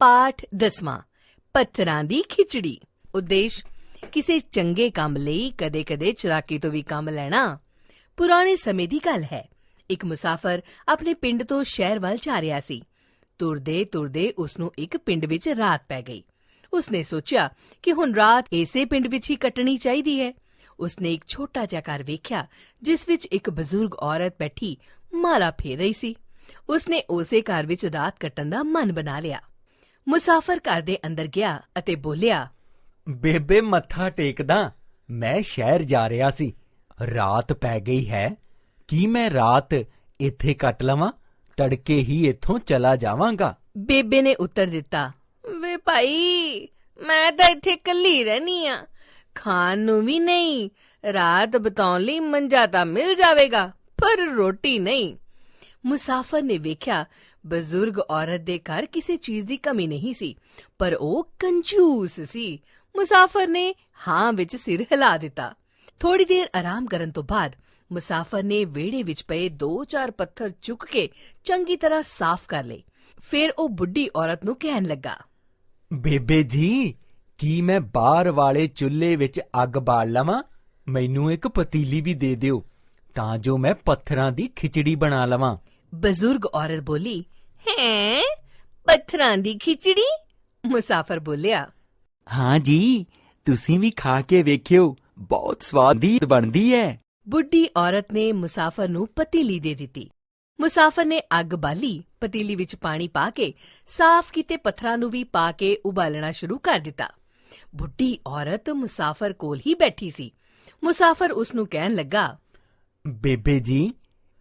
ਪਾਠ ਦਸਵਾਂ, ਪੱਥਰਾਂ ਦੀ ਖਿਚੜੀ। ਉਦੇਸ਼, ਕਿਸੇ ਚੰਗੇ ਕੰਮ ਲਈ ਕਦੇ-ਕਦੇ ਚਲਾਕੀ ਤੋਂ ਵੀ ਕੰਮ ਲੈਣਾ। ਪੁਰਾਣੇ ਸਮੇਂ ਦੀ ਗੱਲ ਹੈ। ਇੱਕ ਮੁਸਾਫਰ ਆਪਣੇ ਪਿੰਡ ਤੋਂ ਸ਼ਹਿਰ ਵੱਲ ਜਾ ਰਿਹਾ ਸੀ। ਤੁਰਦੇ ਤੁਰਦੇ ਉਸ ਨੂੰ ਇੱਕ ਪਿੰਡ ਵਿੱਚ ਰਾਤ ਪੈ ਗਈ। ਉਸਨੇ ਸੋਚਿਆ ਕਿ ਹੁਣ ਰਾਤ ਇਸੇ ਪਿੰਡ ਵਿੱਚ ਹੀ ਕੱਟਣੀ ਚਾਹੀਦੀ ਹੈ। ਉਸਨੇ ਇੱਕ ਛੋਟਾ ਜਿਹਾ ਘਰ ਵੇਖਿਆ, ਜਿਸ ਵਿੱਚ ਇੱਕ ਬਜ਼ੁਰਗ ਔਰਤ ਬੈਠੀ ਮਾਲਾ ਫੇਰ ਰਹੀ ਸੀ। ਉਸਨੇ ਉਸੇ ਘਰ ਵਿੱਚ ਰਾਤ ਕੱਟਣ ਦਾ ਮਨ ਬਣਾ ਲਿਆ। ਮੁਸਾਫਰ ਘਰ ਦੇ ਅੰਦਰ ਗਿਆ ਅਤੇ ਬੋਲਿਆ ਬੇਬੇ ਮੱਥਾ ਟੇਕਦਾ ਮੈਂ ਸ਼ਹਿਰ ਜਾ ਰਿਹਾ ਸੀ। ਰਾਤ ਪੈ ਗਈ ਹੈ। ਕੀ ਮੈਂ ਰਾਤ ਇੱਥੇ ਕੱਟ ਲਵਾਂ? ਤੜਕੇ ਹੀ ਇੱਥੋਂ ਚਲਾ ਜਾਵਾਂਗਾ। ਬੇਬੇ ਨੇ ਉੱਤਰ ਦਿੱਤਾ ਵੇ ਭਾਈ ਮੈਂ ਤਾਂ ਇੱਥੇ ਇਕੱਲੀ ਰਹਿਨੀ ਆ। ਖਾਣ ਨੂੰ ਵੀ ਨਹੀਂ ਰਾਤ ਬਤਾਉਣ ਲਈ ਮੰਜਾ ਤਾਂ ਮਿਲ ਜਾਵੇਗਾ ਪਰ ਰੋਟੀ ਨਹੀਂ। ਮੁਸਾਫਰ ਨੇ ਵੇਖਿਆ, ਬਜ਼ੁਰਗ ਔਰਤ ਦੇ ਘਰ ਕਿਸੇ ਚੀਜ਼ ਦੀ ਕਮੀ ਨਹੀਂ ਸੀ, ਪਰ ਉਹ ਕੰਜੂਸ ਸੀ। ਮੁਸਾਫਰ ਨੇ ਹਾਂ ਵਿੱਚ ਸਿਰ ਹਿਲਾ ਦਿੱਤਾ। ਥੋੜੀ ਦੇਰ ਆਰਾਮ ਕਰਨ ਤੋਂ ਬਾਅਦ ਮੁਸਾਫਰ ਨੇ ਵਿਹੜੇ ਵਿੱਚ ਪਏ ਦੋ ਚਾਰ ਪੱਥਰ ਚੁੱਕ ਕੇ ਚੰਗੀ ਤਰ੍ਹਾਂ ਸਾਫ਼ ਕਰ ਲਏ। ਫਿਰ ਉਹ ਬੁੱਢੀ ਔਰਤ ਨੂੰ ਕਹਿਣ ਲੱਗਾ, ਬੇਬੇ ਜੀ, ਕੀ ਮੈਂ ਬਾਹਰ ਵਾਲੇ ਚੁੱਲ੍ਹੇ ਵਿੱਚ ਅੱਗ ਬਾਲ ਲਵਾਂ? ਮੈਨੂੰ ਇੱਕ ਪਤੀਲੀ ਵੀ ਦੇ ਦਿਓ। ਤਾਂ ਜੋ ਮੈਂ ਪੱਥਰਾਂ ਦੀ ਖਿਚੜੀ ਬਣਾ ਲਵਾਂ। ਬਜ਼ੁਰਗ ਔਰਤ ਬੋਲੀ ਹੈ? ਪੱਥਰਾਂ ਦੀ ਖਿਚੜੀ? ਮੁਸਾਫਰ ਬੋਲਿਆ ਹਾਂ ਜੀ ਤੁਸੀਂ ਵੀ ਖਾ ਕੇ ਵੇਖਿਓ ਬਹੁਤ ਸਵਾਦੀ ਬਣਦੀ ਹੈ ਬੁੱਢੀ ਔਰਤ ਨੇ ਮੁਸਾਫਰ ਨੂੰ ਪਤੀਲੀ ਦੇ ਦਿੱਤੀ। ਮੁਸਾਫਰ ਨੇ ਅੱਗ ਬਾਲੀ ਪਤੀਲੀ ਵਿੱਚ ਪਾਣੀ ਪਾ ਕੇ ਸਾਫ਼ ਕੀਤੇ ਪੱਥਰਾਂ ਨੂੰ ਵੀ ਪਾ ਕੇ ਉਬਾਲਣਾ ਸ਼ੁਰੂ ਕਰ ਦਿੱਤਾ। ਬੁੱਢੀ ਔਰਤ ਮੁਸਾਫਰ ਕੋਲ ਹੀ ਬੈਠੀ ਸੀ। ਮੁਸਾਫਰ ਉਸ ਨੂੰ ਕਹਿਣ ਲੱਗਾ ਬੇਬੇ ਜੀ,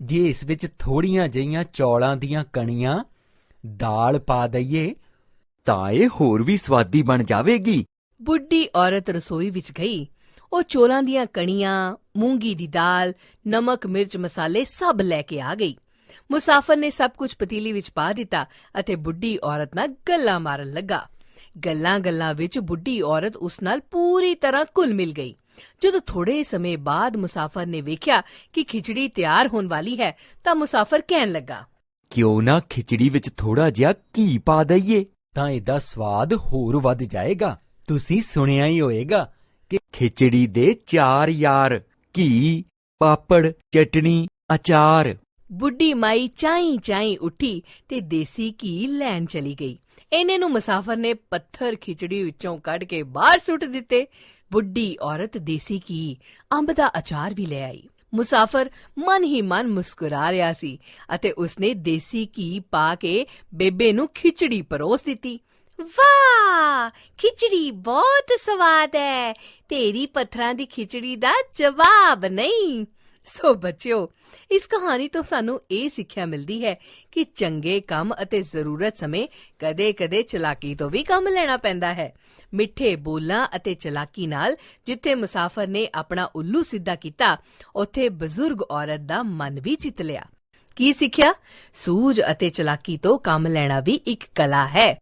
ਜੇ ਇਸ ਵਿੱਚ ਥੋੜੀਆਂ ਜਿਹੀਆਂ ਚੌਲਾਂ ਦੀਆਂ ਕਣੀਆਂ ਦਾਲ ਪਾ ਦਈਏ, ਤਾਂ ਇਹ ਹੋਰ ਵੀ ਸਵਾਦੀ ਬਣ ਜਾਵੇਗੀ। ਬੁੱਢੀ ਔਰਤ ਰਸੋਈ ਵਿੱਚ ਗਈ। ਉਹ ਚੋਲਾਂ ਦੀਆਂ ਕਣੀਆਂ, ਮੂੰਗੀ ਦੀ ਦਾਲ, ਨਮਕ, ਮਿਰਚ, ਮਸਾਲੇ ਸਭ ਲੈ ਕੇ ਆ ਗਈ। ਮੁਸਾਫਰ ਨੇ ਸਭ ਕੁਝ ਪਤੀਲੀ ਵਿੱਚ ਪਾ ਦਿੱਤਾ ਅਤੇ ਬੁੱਢੀ ਔਰਤ ਨਾਲ ਗੱਲਾਂ ਮਾਰਨ ਲੱਗਾ। ਗੱਲਾਂ-ਗੱਲਾਂ ਵਿੱਚ ਬੁੱਢੀ ਔਰਤ ਉਸ ਨਾਲ ਪੂਰੀ ਤਰ੍ਹਾਂ ਘੁਲ ਮਿਲ ਗਈ। ਜਦੋਂ ਥੋੜੇ ਸਮੇਂ ਬਾਅਦ ਮੁਸਾਫਰ ਨੇ ਵੇਖਿਆ ਕਿ ਖਿਚੜੀ ਤਿਆਰ ਹੋਣ ਵਾਲੀ ਹੈ, ਤਾਂ ਮੁਸਾਫਰ ਕਹਿਣ ਲੱਗਾ, ਕਿਉਂ ਨਾ ਖਿਚੜੀ ਵਿੱਚ ਥੋੜਾ ਜਿਹਾ ਘੀ ਪਾ ਦਈਏ? ਤਾਂ ਇਹਦਾ ਸਵਾਦ ਹੋਰ ਵੱਧ ਜਾਏਗਾ। ਤੁਸੀਂ ਸੁਣਿਆ ਹੀ ਹੋਵੇਗਾ ਕਿ ਖਿਚੜੀ ਦੇ ਚਾਰ ਯਾਰ, ਘੀ, ਪਾਪੜ, ਚਟਣੀ, ਅਚਾਰ। ਬੁੱਢੀ ਮਾਈ ਚਾਈ ਚਾਈ ਉੱਠੀ ਤੇ ਦੇਸੀ ਘੀ ਲੈਣ ਚਲੀ ਗਈ। ਇਹਨੇ ਨੂੰ ਮੁਸਾਫਰ ਨੇ ਪੱਥਰ ਖਿਚੜੀ ਵਿੱਚੋਂ ਕੱਢ ਕੇ ਬਾਹਰ ਸੁੱਟ ਦਿੱਤੇ। ਬੁੱਢੀ ਔਰਤ ਦੇਸੀ ਘੀ, ਅੰਬ ਦਾ ਅਚਾਰ ਵੀ ਲੈ ਆਈ। ਮੁਸਾਫਰ ਮਨ ਹੀ ਮਨ ਮੁਸਕਰਾ ਰਿਹਾ ਸੀ ਅਤੇ ਉਸਨੇ ਦੇਸੀ ਘੀ ਪਾ ਕੇ ਬੇਬੇ ਨੂੰ ਖਿਚੜੀ ਪਰੋਸ ਦਿੱਤੀ। ਵਾਹ! ਖਿਚੜੀ ਬਹੁਤ ਸਵਾਦ ਹੈ। ਤੇਰੀ ਪੱਥਰਾਂ ਦੀ ਖਿਚੜੀ ਦਾ ਜਵਾਬ ਨਹੀਂ। ਸੋ ਬੱਚਿਓ, ਇਸ ਕਹਾਣੀ ਤੋਂ ਸਾਨੂੰ ਇਹ ਸਿੱਖਿਆ ਮਿਲਦੀ ਹੈ ਕਿ ਚੰਗੇ ਕੰਮ ਅਤੇ ਜ਼ਰੂਰਤ ਸਮੇਂ ਕਦੇ-ਕਦੇ ਚਲਾਕੀ ਤੋਂ ਵੀ ਕੰਮ ਲੈਣਾ ਪੈਂਦਾ ਹੈ। ਮਿੱਠੇ ਬੋਲਾਂ ਅਤੇ ਚਲਾਕੀ ਨਾਲ ਜਿੱਥੇ ਮੁਸਾਫਰ ਨੇ ਆਪਣਾ ਉੱਲੂ ਸਿੱਧਾ ਕੀਤਾ, ਉੱਥੇ ਬਜ਼ੁਰਗ ਔਰਤ ਦਾ ਮਨ ਵੀ ਜਿੱਤ ਲਿਆ। ਕੀ ਸਿੱਖਿਆ? ਸੂਝ ਅਤੇ ਚਲਾਕੀ ਤੋਂ ਕੰਮ ਲੈਣਾ ਵੀ ਇੱਕ ਕਲਾ ਹੈ।